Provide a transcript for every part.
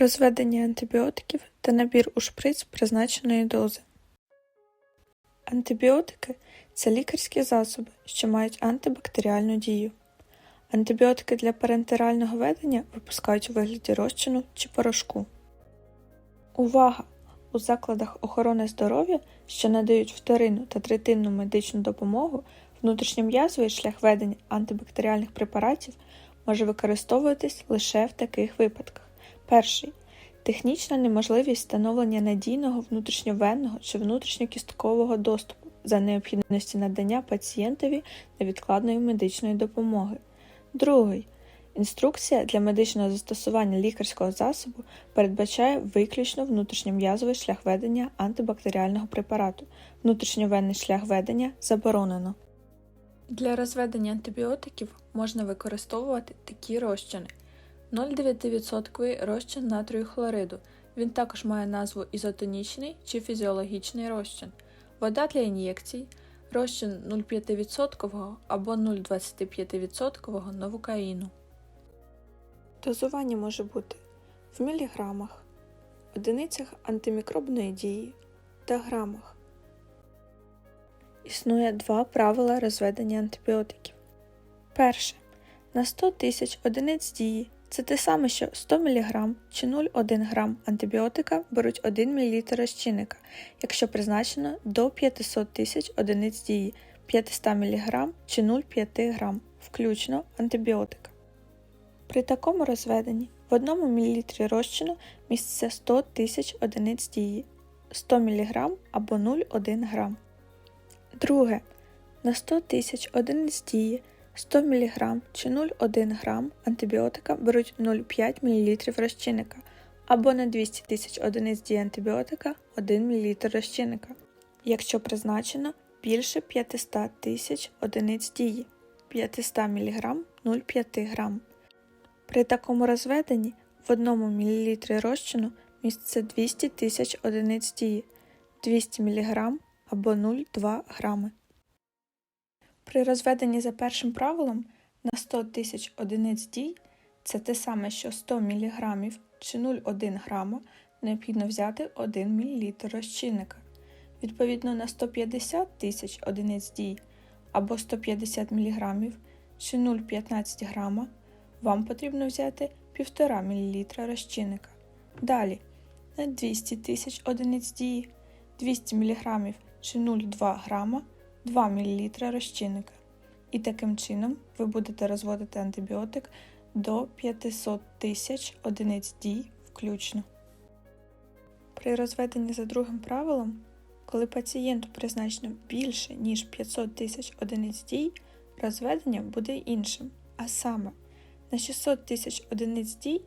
Розведення антибіотиків та набір у шприц призначеної дози. Антибіотики це лікарські засоби, що мають антибактеріальну дію. Антибіотики для парентерального ведення випускають у вигляді розчину чи порошку. Увага! У закладах охорони здоров'я, що надають вторинну та третинну медичну допомогу, внутрішньом'язовий шлях ведення антибактеріальних препаратів може використовуватись лише в таких випадках. Перший технічна неможливість встановлення надійного внутрішньовенного чи внутрішньокісткового доступу за необхідності надання пацієнтові невідкладної медичної допомоги. Другий інструкція для медичного застосування лікарського засобу передбачає виключно внутрішньом'язовий шлях ведення антибактеріального препарату. Внутрішньовенний шлях ведення заборонено. Для розведення антибіотиків можна використовувати такі розчини. 0,9% розчин натрію хлориду. Він також має назву ізотонічний чи фізіологічний розчин. Вода для ін'єкцій, розчин 0,5% або 0,25% новокаїну. Дозування може бути в міліграмах, одиницях антимікробної дії та грамах. Існує два правила розведення антибіотиків. Перше. На 100 тисяч одиниць дії це те саме, що 100 мг чи 0,1 г антибіотика беруть 1 мл розчинника, якщо призначено до 500 тисяч одиниць дії 500 мг чи 0,5 г, включно антибіотика. При такому розведенні в 1 мл розчину міститься 100 тисяч одиниць дії 100 мг або 0,1 г. Друге. На 100 тисяч одиниць дії 100 мг чи 0,1 г антибіотика беруть 0,5 мл розчинника або на 200 тисяч одиниць дії антибіотика 1 мл розчинника, якщо призначено більше 500 тисяч одиниць дії 500 мг 0,5 г. При такому розведенні в 1 мл розчину міститься 200 тисяч одиниць дії 200 мг або 0,2 грами. При розведенні за першим правилом на 100 тисяч одиниць дій це те саме, що 100 мг чи 0,1 грама необхідно взяти 1 мл розчинника. Відповідно на 150 тисяч одиниць дій або 150 мг чи 0,15 грама вам потрібно взяти 1,5 мл розчинника. Далі на 200 тисяч одиниць дії 200 мг чи 0,2 грама 2 мл розчинника. І таким чином ви будете розводити антибіотик до 500 тисяч одиниць дій включно. При розведенні за другим правилом, коли пацієнту призначено більше, ніж 500 тисяч одиниць дій, розведення буде іншим. А саме, на 600 тисяч одиниць дій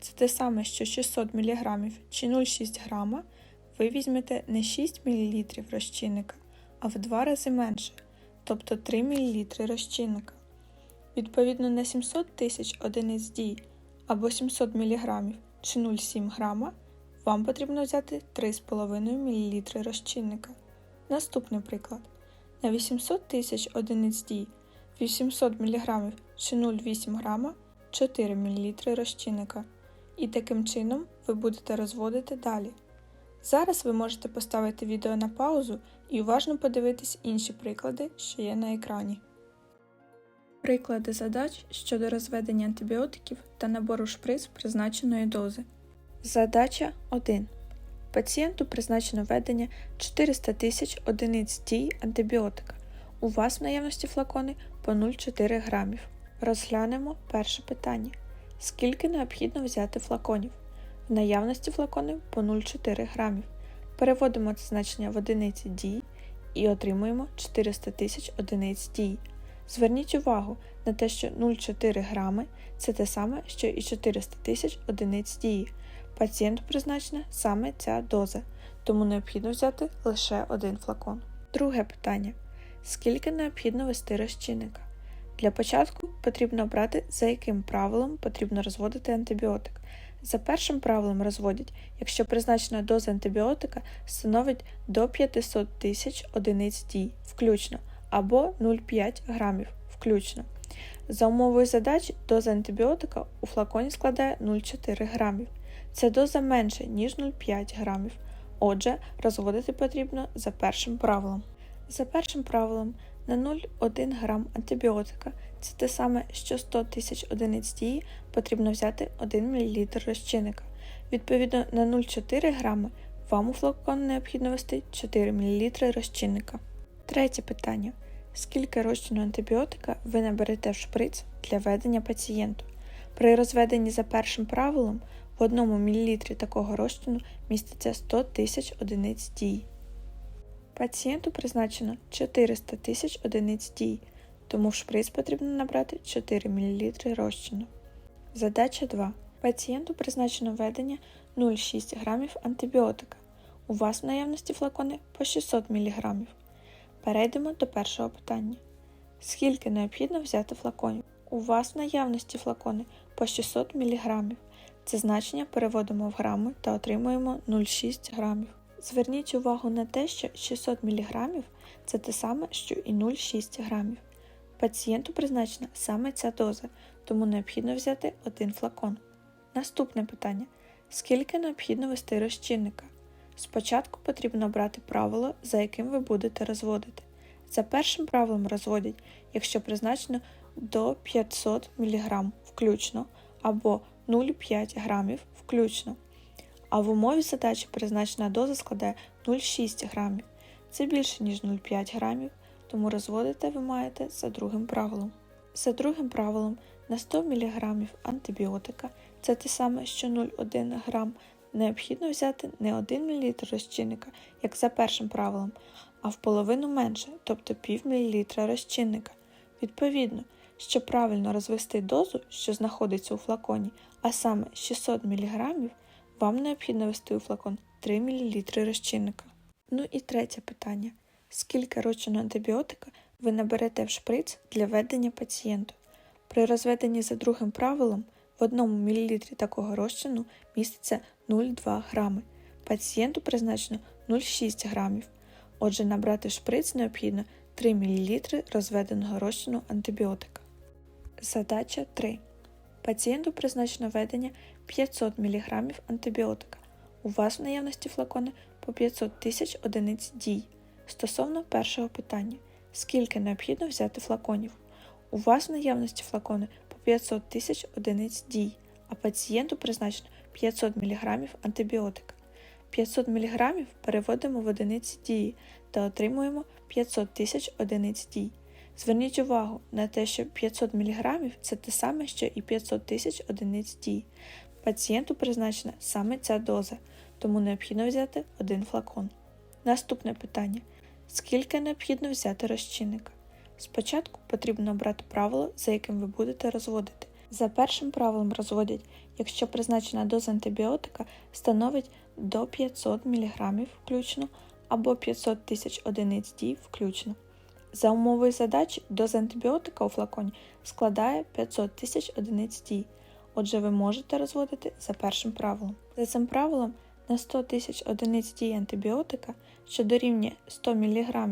це те саме, що 600 мг чи 0,6 г ви візьмете не 6 мл розчинника, а в два рази менше, тобто 3 мл розчинника. Відповідно на 700 тисяч одиниць дій або 700 мг чи 0,7 г вам потрібно взяти 3,5 мл розчинника. Наступний приклад. На 800 тисяч одиниць дій 800 мг чи 0,8 г 4 мл розчинника. І таким чином ви будете розводити далі. Зараз ви можете поставити відео на паузу і уважно подивитись інші приклади, що є на екрані. Приклади задач щодо розведення антибіотиків та набору шприц призначеної дози. Задача 1. Пацієнту призначено введення 400 тисяч одиниць дій антибіотика. У вас в наявності флакони по 0,4 грамів. Розглянемо перше питання. Скільки необхідно взяти флаконів? Наявності флаконів по 0,4 грамів. Переводимо це значення в одиниці дій і отримуємо 400 тисяч одиниць дій. Зверніть увагу на те, що 0,4 грами це те саме, що і 400 тисяч одиниць дії. Пацієнту призначена саме ця доза, тому необхідно взяти лише один флакон. Друге питання: скільки необхідно вести розчинника? Для початку потрібно обрати, за яким правилом потрібно розводити антибіотик. За першим правилом розводять, якщо призначена доза антибіотика становить до 500 тисяч одиниць дій включно або 0,5 грамів включно. За умовою задачі доза антибіотика у флаконі складає 0,4 грамів. Це доза менше, ніж 0,5 грамів. Отже, розводити потрібно за першим правилом. За першим правилом на 0,1 грам антибіотика це те саме, що 100 тисяч одиниць дії потрібно взяти 1 мл розчинника. Відповідно на 0,4 грами вам у флакон необхідно ввести 4 мл розчинника. Третє питання. Скільки розчину антибіотика ви наберете в шприц для ведення пацієнту? При розведенні за першим правилом в 1 мл такого розчину міститься 100 тисяч одиниць дій. Пацієнту призначено 400 тисяч одиниць дій, тому в шприц потрібно набрати 4 мл розчину. Задача 2. Пацієнту призначено введення 0,6 грамів антибіотика. У вас в наявності флакони по 600 мг. Перейдемо до першого питання. Скільки необхідно взяти флаконів? У вас в наявності флакони по 600 мг. Це значення переводимо в грами та отримуємо 0,6 грамів. Зверніть увагу на те, що 600 мг це те саме, що і 0,6 грамів. Пацієнту призначена саме ця доза, тому необхідно взяти один флакон. Наступне питання: скільки необхідно вести розчинника? Спочатку потрібно брати правило, за яким ви будете розводити. За першим правилом розводять, якщо призначено до 500 мг включно або 0,5 грамів включно. А в умові задачі призначена доза складає 0,6 грамів. Це більше, ніж 0,5 грамів, тому розводити ви маєте за другим правилом. За другим правилом на 100 мг антибіотика це те саме, що 0,1 грам необхідно взяти не 1 мл розчинника, як за першим правилом, а в половину менше, тобто пів мілілітра розчинника. Відповідно, щоб правильно розвести дозу, що знаходиться у флаконі, а саме 600 мг, вам необхідно ввести у флакон 3 мл розчинника. Ну і третє питання: скільки розчину антибіотика ви наберете в шприц для ведення пацієнту? При розведенні за другим правилом в 1 мл такого розчину міститься 0,2 грами. Пацієнту призначено 0,6 грамів. Отже, набрати шприц необхідно 3 мл розведеного розчину антибіотика. Задача 3. Пацієнту призначено введення 500 мг антибіотика. У вас в наявності флакони по 500 тисяч одиниць дій. Стосовно першого питання, скільки необхідно взяти флаконів? У вас в наявності флакони по 500 тисяч одиниць дій, а пацієнту призначено 500 мг антибіотика. 500 мг переводимо в одиниці дії та отримуємо 500 тисяч одиниць дій. Зверніть увагу на те, що 500 мг це те саме, що і 500 тисяч одиниць дій. Пацієнту призначена саме ця доза, тому необхідно взяти один флакон. Наступне питання: скільки необхідно взяти розчинника? Спочатку потрібно обрати правило, за яким ви будете розводити. За першим правилом розводять, якщо призначена доза антибіотика становить до 500 мг включно або 500 тисяч одиниць дій включно. За умовою задачі доза антибіотика у флаконі складає 500 тисяч одиниць дій, отже, ви можете розводити за першим правилом. За цим правилом на 100 тисяч одиниць дій антибіотика, що дорівнює 100 мг,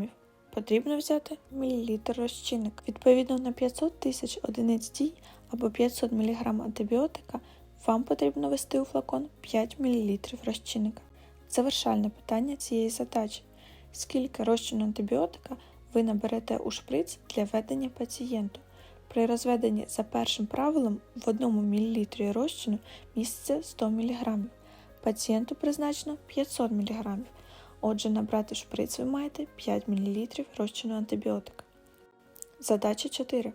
потрібно взяти мілілітр розчинник. Відповідно на 500 тисяч одиниць дій або 500 мг антибіотика вам потрібно ввести у флакон 5 мл розчинника. Завершальне питання цієї задачі: скільки розчину антибіотика ви наберете у шприц для введення пацієнту? При розведенні за першим правилом в 1 мл розчину міститься 100 мг. Пацієнту призначено 500 мг. Отже, набрати шприц ви маєте 5 мл розчину антибіотика. Задача 4.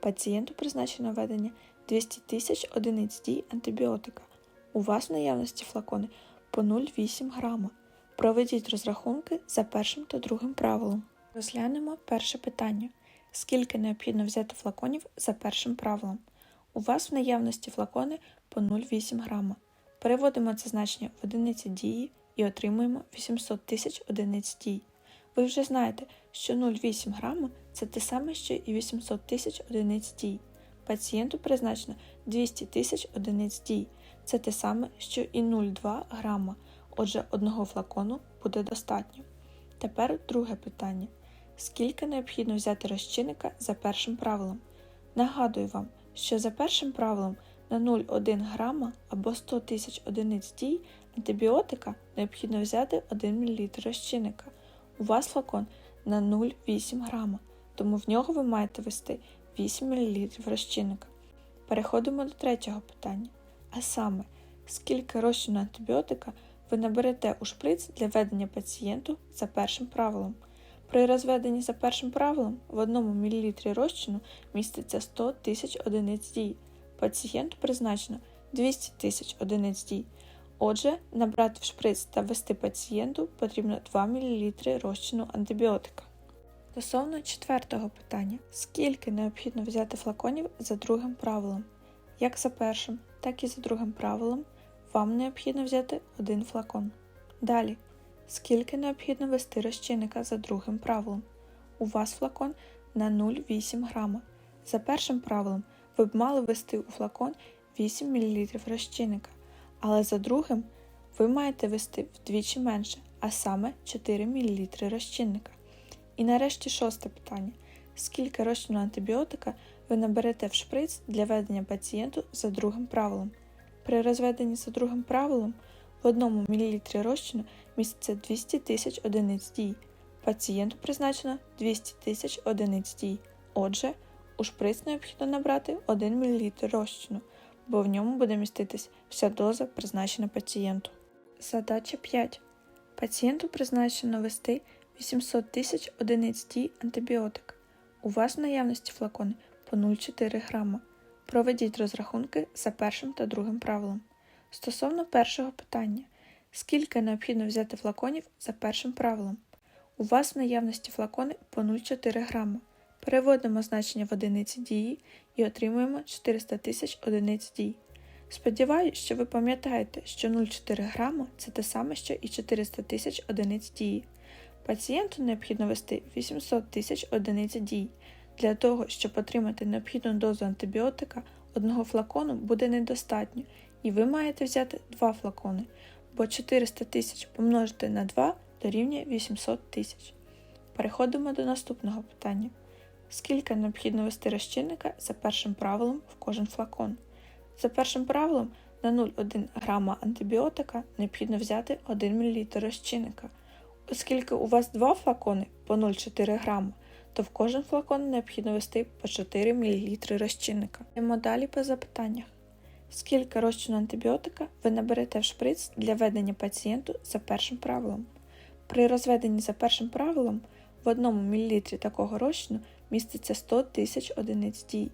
Пацієнту призначено введення 200 тисяч одиниць дій антибіотика. У вас в наявності флакони по 0,8 грама. Проведіть розрахунки за першим та другим правилом. Розглянемо перше питання. Скільки необхідно взяти флаконів за першим правилом? У вас в наявності флакони по 0,8 грама. Переводимо це значення в одиниці дії і отримуємо 800 тисяч одиниць дій. Ви вже знаєте, що 0,8 грама це те саме, що і 800 тисяч одиниць дій. Пацієнту призначено 200 тисяч одиниць дій. Це те саме, що і 0,2 грама. Отже, одного флакону буде достатньо. Тепер друге питання: скільки необхідно взяти розчинника за першим правилом? Нагадую вам, що за першим правилом на 0,1 грама або 100 тисяч одиниць дій антибіотика необхідно взяти 1 мл розчинника. У вас флакон на 0,8 грама, тому в нього ви маєте ввести 8 мл розчинника. Переходимо до третього питання. А саме, скільки розчину антибіотика ви наберете у шприц для введення пацієнту за першим правилом. При розведенні за першим правилом в 1 мл розчину міститься 100 тисяч одиниць дій. Пацієнту призначено 200 тисяч одиниць дій. Отже, набрати в шприц та ввести пацієнту потрібно 2 мл розчину антибіотика. Стосовно четвертого питання: скільки необхідно взяти флаконів за другим правилом? Як за першим, так і за другим правилом вам необхідно взяти один флакон. Далі, скільки необхідно ввести розчинника за другим правилом? У вас флакон на 0,8 грама. За першим правилом ви б мали ввести у флакон 8 мл розчинника, але за другим ви маєте ввести вдвічі менше, а саме 4 мл розчинника. І нарешті шосте питання: скільки розчину антибіотика ви наберете в шприц для ведення пацієнту за другим правилом? При розведенні за другим правилом в 1 мл розчину міститься 200 тисяч одиниць дій. Пацієнту призначено 200 тисяч одиниць дій. Отже, у шприц необхідно набрати 1 мл розчину, бо в ньому буде міститись вся доза, призначена пацієнту. Задача 5. Пацієнту призначено ввести 800 тисяч одиниць дій антибіотик. У вас в наявності флакони по 0,4 грама. Проведіть розрахунки за першим та другим правилом. Стосовно першого питання, скільки необхідно взяти флаконів за першим правилом? У вас в наявності флакони по 0,4 грама. Переводимо значення в одиниці дії і отримуємо 400 тисяч одиниць дій. Сподіваюсь, що ви пам'ятаєте, що 0,4 грама це те саме, що і 400 тисяч одиниць дії. Пацієнту необхідно ввести 800 тисяч одиниць дій. Для того, щоб отримати необхідну дозу антибіотика, одного флакону буде недостатньо, і ви маєте взяти два флакони, бо 400 тисяч помножити на 2 дорівнює 800 тисяч. Переходимо до наступного питання. Скільки необхідно ввести розчинника за першим правилом в кожен флакон? За першим правилом на 0,1 грама антибіотика необхідно взяти 1 мл розчинника. Оскільки у вас два флакони по 0,4 грама, то в кожен флакон необхідно ввести по 4 мл розчинника. Йдемо далі по запитаннях. Скільки розчину антибіотика ви наберете в шприц для ведення пацієнту за першим правилом? При розведенні за першим правилом в 1 мл такого розчину міститься 100 тисяч одиниць дій.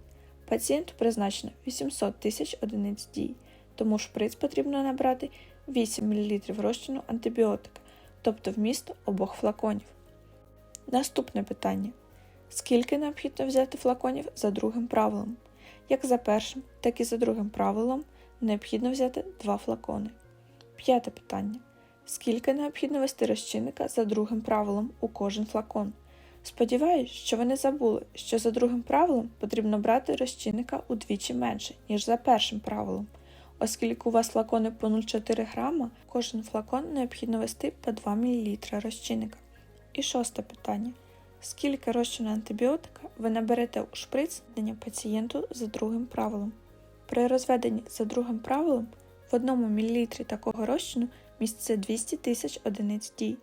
Пацієнту призначено 800 тисяч одиниць дій, тому шприц потрібно набрати 8 мл розчину антибіотика, тобто вміст обох флаконів. Наступне питання. Скільки необхідно взяти флаконів за другим правилом? Як за першим, так і за другим правилом необхідно взяти два флакони. П'яте питання. Скільки необхідно вести розчинника за другим правилом у кожен флакон? Сподіваюсь, що ви не забули, що за другим правилом потрібно брати розчинника удвічі менше, ніж за першим правилом. Оскільки у вас флакони по 0,4 грама, кожен флакон необхідно вести по 2 мл розчинника. І шосте питання. Скільки розчину антибіотика ви наберете у шприц дання пацієнту за другим правилом? При розведенні за другим правилом в 1 мл такого розчину міститься 200 тисяч одиниць дій.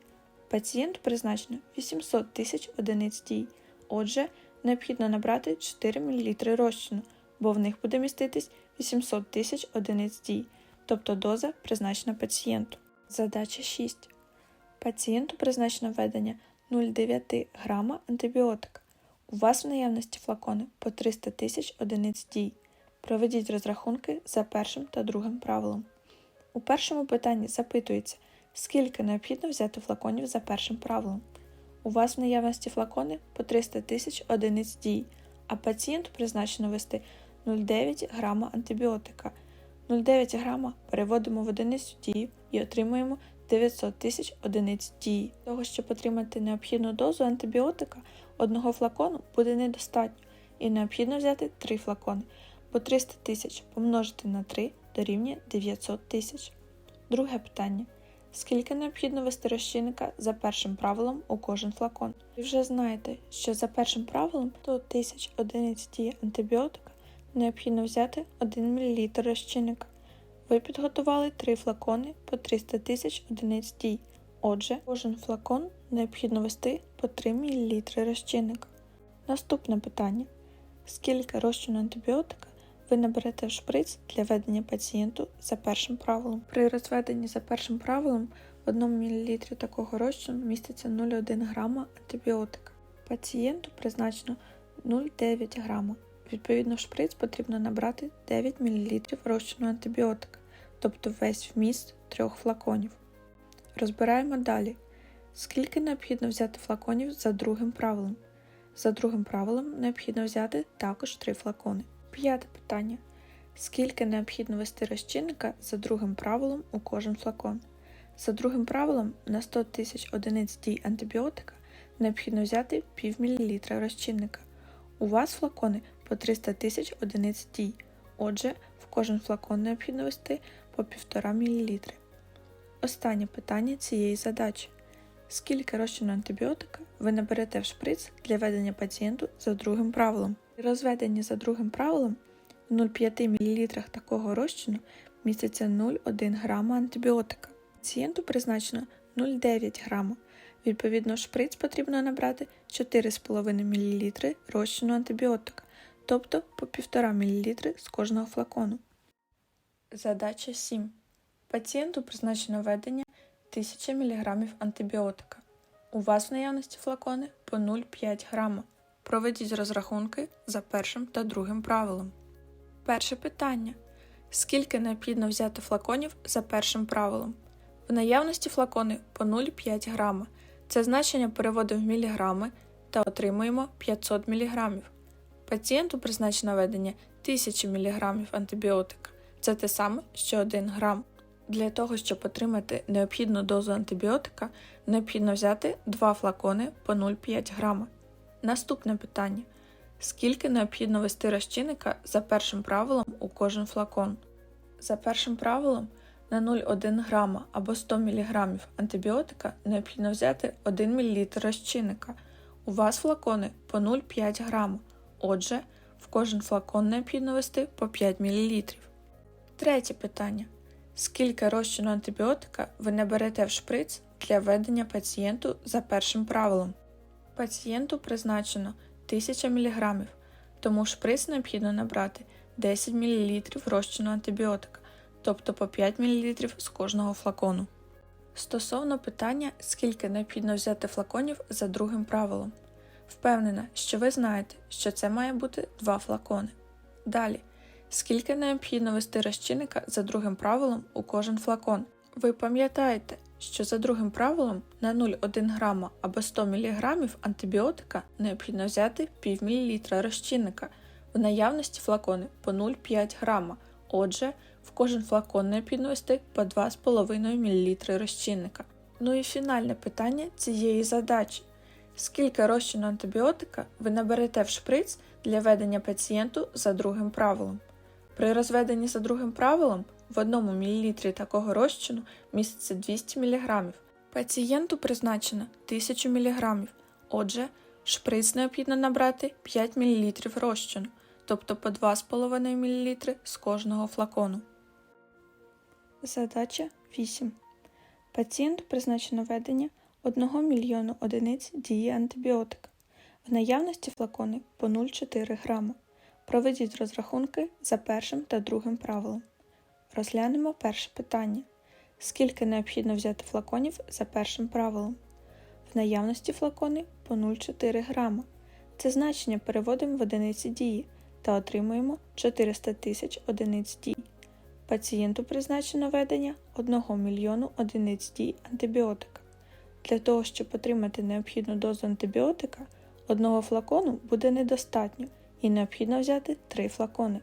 Пацієнту призначено 800 тисяч одиниць дій. Отже, необхідно набрати 4 мл розчину, бо в них буде міститись 800 тисяч одиниць дій, тобто доза призначена пацієнту. Задача 6. Пацієнту призначено введення 0,9 грама антибіотика. У вас в наявності флакони по 300 тисяч одиниць дій. Проведіть розрахунки за першим та другим правилом. У першому питанні запитується, скільки необхідно взяти флаконів за першим правилом. У вас в наявності флакони по 300 тисяч одиниць дій, а пацієнту призначено ввести 0,9 грама антибіотика. 0,9 грама переводимо в одиницю дії і отримуємо 900 тисяч одиниць дії. Того, щоб отримати необхідну дозу антибіотика, одного флакону буде недостатньо і необхідно взяти 3 флакони, бо 300 тисяч помножити на 3 дорівнює 900 тисяч. Друге питання. Скільки необхідно ввести розчинника за першим правилом у кожен флакон? Ви вже знаєте, що за першим правилом до 1000 одиниць дії антибіотика необхідно взяти 1 мл розчинника. Ви підготували 3 флакони по 300 тисяч одиниць дій. Отже, кожен флакон необхідно ввести по 3 мл розчинника. Наступне питання: скільки розчину антибіотика ви наберете в шприц для ведення пацієнту за першим правилом? При розведенні за першим правилом в 1 мл такого розчину міститься 0,1 грама антибіотика. Пацієнту призначено 0,9 грама. Відповідно, в шприц потрібно набрати 9 мл розчину антибіотика, тобто весь вміст трьох флаконів. Розбираємо далі. Скільки необхідно взяти флаконів за другим правилом? За другим правилом необхідно взяти також 3 флакони. П'яте питання. Скільки необхідно ввести розчинника за другим правилом у кожен флакон? За другим правилом на 100 тисяч одиниць дій антибіотика необхідно взяти пів мілілітра розчинника. У вас флакони по 300 тисяч одиниць дій. Отже, в кожен флакон необхідно ввести по 1,5 мл. Останнє питання цієї задачі. Скільки розчину антибіотика ви наберете в шприц для ведення пацієнту за другим правилом? При розведенні за другим правилом в 0,5 мл такого розчину міститься 0,1 грама антибіотика. Пацієнту призначено 0,9 грама. Відповідно, шприц потрібно набрати 4,5 мл розчину антибіотика, тобто по 1,5 мл з кожного флакону. Задача 7. Пацієнту призначено введення 1000 мг антибіотика. У вас в наявності флакони по 0,5 грама. Проведіть розрахунки за першим та другим правилом. Перше питання. Скільки необхідно взяти флаконів за першим правилом? В наявності флакони по 0,5 грама. Це значення переводимо в міліграми та отримуємо 500 мг. Пацієнту призначено введення 1000 мг антибіотика. Це те саме, що 1 грам. Для того, щоб отримати необхідну дозу антибіотика, необхідно взяти 2 флакони по 0,5 грама. Наступне питання: скільки необхідно ввести розчинника за першим правилом у кожен флакон? За першим правилом на 0,1 грама або 100 мг антибіотика необхідно взяти 1 мл розчинника. У вас флакони по 0,5 грама. Отже, в кожен флакон необхідно ввести по 5 мл. Третє питання. Скільки розчину антибіотика ви наберете в шприц для введення пацієнту за першим правилом? Пацієнту призначено 1000 мг, тому шприц необхідно набрати 10 мл розчину антибіотика, тобто по 5 мл з кожного флакону. Стосовно питання, скільки необхідно взяти флаконів за другим правилом. Впевнена, що ви знаєте, що це має бути 2 флакони. Далі. Скільки необхідно ввести розчинника за другим правилом у кожен флакон? Ви пам'ятаєте, що за другим правилом на 0,1 грама або 100 мг антибіотика необхідно взяти пів мл розчинника, в наявності флакони по 0,5 грама. Отже, в кожен флакон необхідно ввести по 2,5 мл розчинника. Ну і фінальне питання цієї задачі. Скільки розчину антибіотика ви наберете в шприц для ведення пацієнту за другим правилом? При розведенні за другим правилом в 1 мл такого розчину міститься 200 мг. Пацієнту призначено 1000 мг. Отже, шприц необхідно набрати 5 мл розчину, тобто по 2,5 мл з кожного флакону. Задача 8. Пацієнту призначено введення 1 мільйону одиниць дії антибіотика. В наявності флакони по 0,4 грама. Проведіть розрахунки за першим та другим правилом. Розглянемо перше питання. Скільки необхідно взяти флаконів за першим правилом? В наявності флакони по 0,4 грама. Це значення переводимо в одиниці дії та отримуємо 400 тисяч одиниць дій. Пацієнту призначено ведення 1 мільйону одиниць дій антибіотика. Для того, щоб отримати необхідну дозу антибіотика, одного флакону буде недостатньо і необхідно взяти 3 флакони.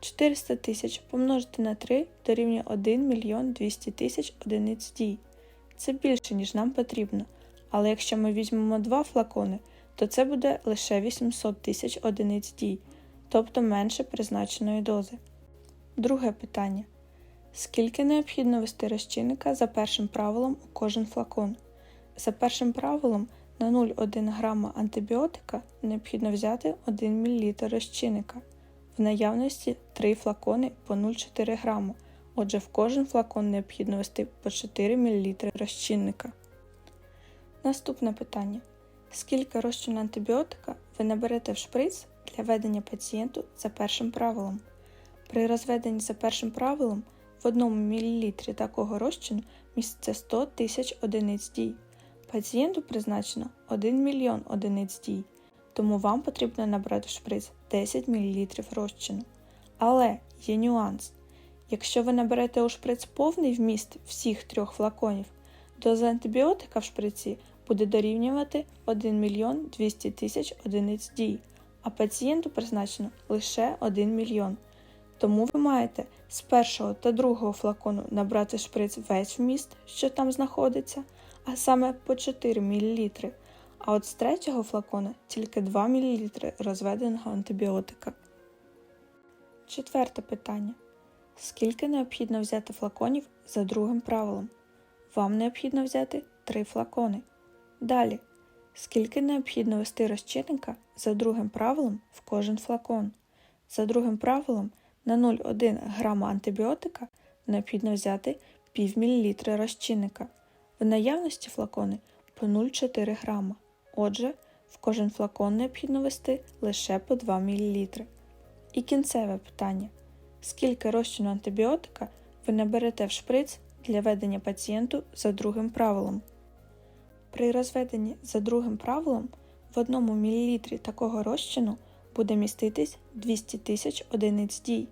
400 тисяч помножити на 3 дорівнює 1 мільйон 200 тисяч одиниць дій. Це більше, ніж нам потрібно. Але якщо ми візьмемо 2 флакони, то це буде лише 800 тисяч одиниць дій, тобто менше призначеної дози. Друге питання. Скільки необхідно ввести розчинника за першим правилом у кожен флакон? За першим правилом на 0,1 грама антибіотика необхідно взяти 1 мл розчинника. В наявності 3 флакони по 0,4 граму. Отже, в кожен флакон необхідно ввести по 4 мл розчинника. Наступне питання. Скільки розчину антибіотика ви наберете в шприц для ведення пацієнту за першим правилом? При розведенні за першим правилом в 1 мл такого розчину міститься 100 тисяч одиниць дій. Пацієнту призначено 1 мільйон одиниць дій, тому вам потрібно набрати шприц 10 мл розчину. Але є нюанс. Якщо ви наберете у шприц повний вміст всіх трьох флаконів, доза антибіотика в шприці буде дорівнювати 1 мільйон 200 тисяч одиниць дій, а пацієнту призначено лише 1 мільйон. Тому ви маєте з першого та другого флакону набрати шприц весь вміст, що там знаходиться, а саме по 4 мл, а от з третього флакона тільки 2 мл розведеного антибіотика. Четверте питання. Скільки необхідно взяти флаконів за другим правилом? Вам необхідно взяти 3 флакони. Далі. Скільки необхідно ввести розчинника за другим правилом в кожен флакон? За другим правилом на 0,1 грама антибіотика необхідно взяти пів мл розчинника. В наявності флакони по 0,4 грама. Отже, в кожен флакон необхідно ввести лише по 2 мл. І кінцеве питання. Скільки розчину антибіотика ви наберете в шприц для ведення пацієнту за другим правилом? При розведенні за другим правилом в 1 мл такого розчину буде міститись 200 тисяч одиниць дій.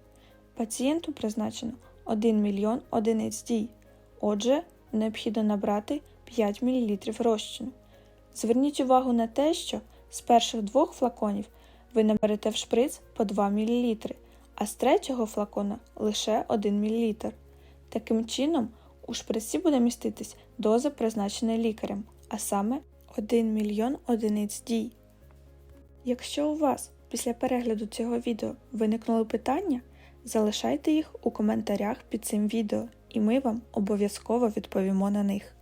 Пацієнту призначено 1 мільйон одиниць дій. Отже, необхідно набрати 5 мл розчину. Зверніть увагу на те, що з перших двох флаконів ви наберете в шприц по 2 мл, а з третього флакона лише 1 мл. Таким чином, у шприці буде міститись доза, призначена лікарем, а саме 1 мільйон одиниць дій. Якщо у вас після перегляду цього відео виникнули питання, залишайте їх у коментарях під цим відео, і ми вам обов'язково відповімо на них.